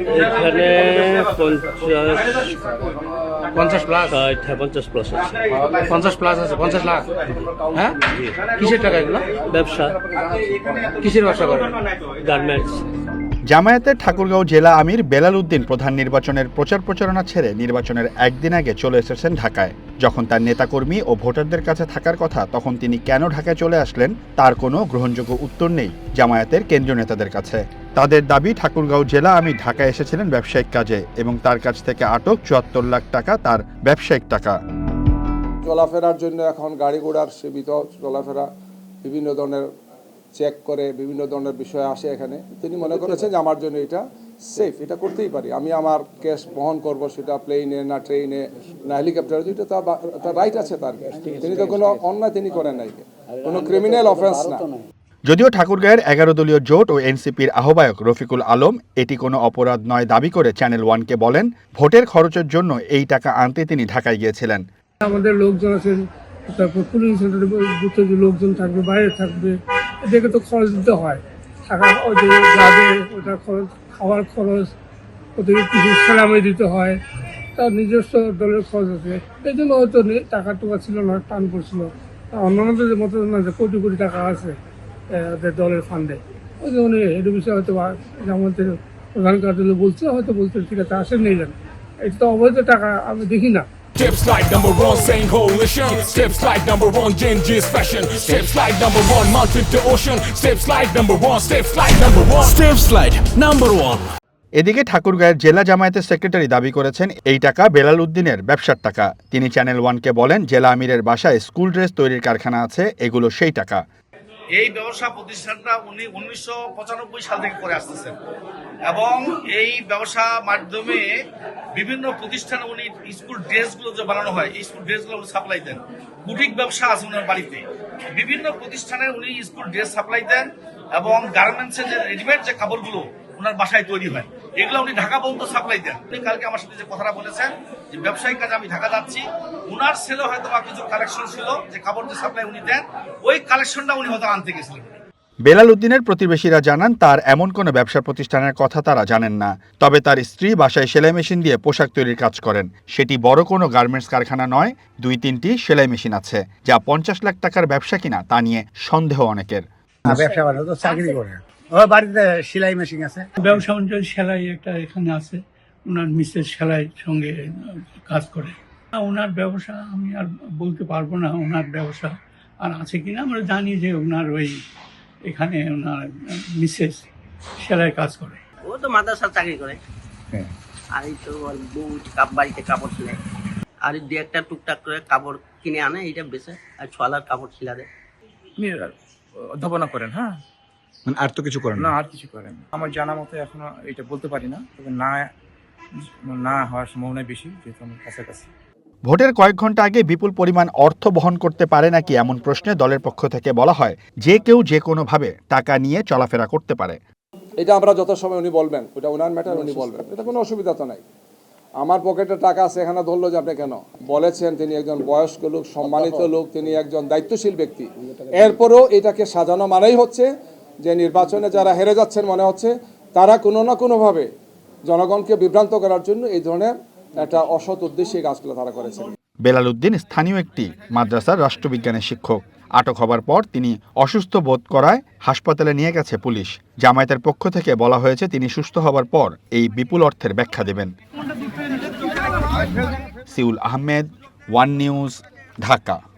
এখানে পঞ্চাশ পঞ্চাশ প্লাস হ্যাঁ পঞ্চাশ প্লাস আছে। পঞ্চাশ প্লাস আছে পঞ্চাশ লাখ। হ্যাঁ? কিসের টাকা এগুলো? ব্যবসা। কিসের ব্যবসা করেন গার্মেন্টস জামায়াতের ঠাকুরগাঁও জেলা আমির বেলাল উদ্দিন প্রধান নির্বাচনের প্রচার প্রচারণা ছেড়ে নির্বাচনের একদিন আগে চলে এসেছেন ঢাকায়। যখন তার নেতাকর্মী ও ভোটারদের কাছে থাকার কথা, তখন তিনি কেন ঢাকায় চলে আসলেন, তার কোনো গ্রহণযোগ্য উত্তর নেই জামায়াতের কেন্দ্রীয় নেতাদের কাছে। তাদের দাবি, ঠাকুরগাঁও জেলা আমি ঢাকায় এসেছিলেন ব্যবসায়িক কাজে এবং তার কাছ থেকে আটক চুয়াত্তর লাখ টাকা তার ব্যবসায়িক টাকা। চলাফেরার জন্য এখন গাড়ি ঘোড়ার সীমিত চলাফেরা বিভিন্ন ধরনের চেক করে বিভিন্ন ধরনের বিষয় আসে এখানে। তিনি মনে করেছেন যে আমার জন্য এটা সেফ এটা করতেই পারি। আমি আমার ক্যাশ বহন করব সেটা প্লেনে না ট্রেনে না হেলিকপ্টারে যেটা তার তার রাইট আছে তার তিনি তো কোনো অন্যায় তিনি করেন নাই। কোনো ক্রিমিনাল অফেন্স না। যদিও ঠাকুরগাঁয়ের এগারো দলীয় জোট ও এনসিপির আহ্বায়ক রফিকুল আলম এটি কোনো অপরাধ নয় দাবি করে চ্যানেল ওয়ানকে বলেন ভোটের খরচের জন্য এই টাকা আনতে তিনি ঢাকায় গিয়েছিলেন। আমাদের লোকজন আছেন তারপর পুলিশ লোকজন থাকবে বাইরে থাকবে এদেরকে তো খরচ দিতে হয়। টাকা যাবে ওটা খরচ, খাওয়ার খরচ ওদেরকে কিছু সেলামি দিতে হয়, তার নিজস্ব দলের খরচ আছে। এই জন্য হয়তো টাকা টুকা ছিল না, টান পড়ছিল। অন্যান্যদের মতো না যে কোটি কোটি টাকা আছে দলের ফান্ডে ওই জন্য এর বিষয়ে হয়তো আমাদের প্রধান কার্যালয় বলছে হয়তো বলতে ঠিক আছে, আসেন নিলেন এটা তো অবৈধ টাকা আমি দেখি না। Steps like number one, same coalition. Steps like number one, Genji's fashion. Steps like number one, mountain to ocean. Steps like number one, steps like number one. Step slide number one. এদিকে ঠাকুরগাঁয়ের জেলা জামায়াতের secretary দাবি করেছেন এই টাকা বেলাল উদ্দিনের ব্যবসার টাকা তিনি চ্যানেল ওয়ানকে বলেন জেলা আমিরের বাসায় স্কুল ড্রেস তৈরির কারখানা আছে এগুলো সেই টাকা এই ব্যবসা প্রতিষ্ঠানটা উনি উনিশশো পঁচানব্বই সাল থেকে করে আসতেছেন এবং এই ব্যবসা মাধ্যমে বিভিন্ন প্রতিষ্ঠানে উনি স্কুল ড্রেসগুলো যে বানানো হয় স্কুল ড্রেসগুলো উনি সাপ্লাই দেন। বুটিক ব্যবসা আছে ওনার বাড়িতে। বিভিন্ন প্রতিষ্ঠানে উনি স্কুল ড্রেস সাপ্লাই দেন এবং গার্মেন্টসের যে রেডিমেড যে কাপড়গুলো ওনার বাসায় তৈরি হয়, এগুলো উনি ঢাকা পর্যন্ত সাপ্লাই দেন। উনি কালকে আমার সাথে যে কথাটা বলেছেন, যে ব্যবসায়িক কাজে আমি ঢাকা যাচ্ছি, উনার ছেলে হয়তো বা কিছু কালেকশন ছিল, যে কাপড় যে সাপ্লাই উনি দেন, ওই কালেকশনটা উনি হয়তো আনতে গেছিলেন। বেলাল উদ্দিনের প্রতিবেশীরা জানান তার এমন কোনো ব্যবসা প্রতিষ্ঠানের কথা তারা জানেন না। তবে তার স্ত্রী বাসায় সেলাই মেশিন দিয়ে পোশাক তৈরির কাজ করেন। সেটি বড় কোনো গার্মেন্টস কারখানা নয় দুই তিনটি সেলাই মেশিন আছে যা পঞ্চাশ লাখ টাকার ব্যবসা কিনা তা নিয়ে সন্দেহ অনেকের। ব্যবসা তো চাকরি করে। বাড়িতে সেলাই মেশিন আছে? ব্যবসা সেলাই একটা এখানে আছে। ওনার মিসেস সেলাই সঙ্গে কাজ করে। ওনার ব্যবসা আমি আর বলতে পারব না ওনার ব্যবসা আর আছে কিনা। আমরা জানি যে ওনার ওই এখানে ওনার মিসেস সেলাই কাজ করে। ও তো মাদ্রাসা চাকরি করে। আর এই তো ওর বউ কাপ বাড়িতে কাপড় ছিলে আর এই দু একটা টুকটাক করে কাপড় কিনে আনে এইটা বেচে আর ছোয়ালার কাপড় ছিলা দেয়। অধ্যাপনা করেন হ্যাঁ? মানে আর তো কিছু করেন না? আর কিছু করেন আমার জানা মতো এখনও এটা বলতে পারি না তবে না না হওয়ার সম্ভাবনা বেশি যেহেতু আমার কাছাকাছি। ভোটের কয়েক ঘণ্টা আগে বিপুল পরিমাণ অর্থ বহন করতে পারে নাকি এমন প্রশ্নে দলের পক্ষ থেকে বলা হয় যে কেউ যে কোনোভাবে টাকা নিয়ে চলাফেরা করতে পারে। এটা আমরা যত সময় উনি বলবেন ওটা ওনার ম্যাটার উনি বলবেন। এটা কোনো অসুবিধা তো নাই। আমার পকেটে টাকা আছে এখানে ধরলো যে আপনি কেন? বলেছেন তিনি একজন বয়স্ক লোক সম্মানিত লোক তিনি একজন দায়িত্বশীল ব্যক্তি। এরপরও এটাকে সাজানো মানেই হচ্ছে যে নির্বাচনে যারা হেরে যাচ্ছেন মনে হচ্ছে তারা কোনো না কোনোভাবে জনগণকে বিভ্রান্ত করার জন্য এই ধরনের একটা অসৎ উদ্দেশ্যে কাজগুলো তারা করেছেন। বেলাল উদ্দিন স্থানীয় একটি মাদ্রাসার রাষ্ট্রবিজ্ঞানের শিক্ষক। আটক হবার পর তিনি অসুস্থ বোধ করায় হাসপাতালে নিয়ে গেছে পুলিশ। জামায়াতের পক্ষ থেকে বলা হয়েছে, তিনি সুস্থ হবার পর এই বিপুল অর্থের ব্যাখ্যা দেবেন। Siul Ahmed, One News, Dhaka.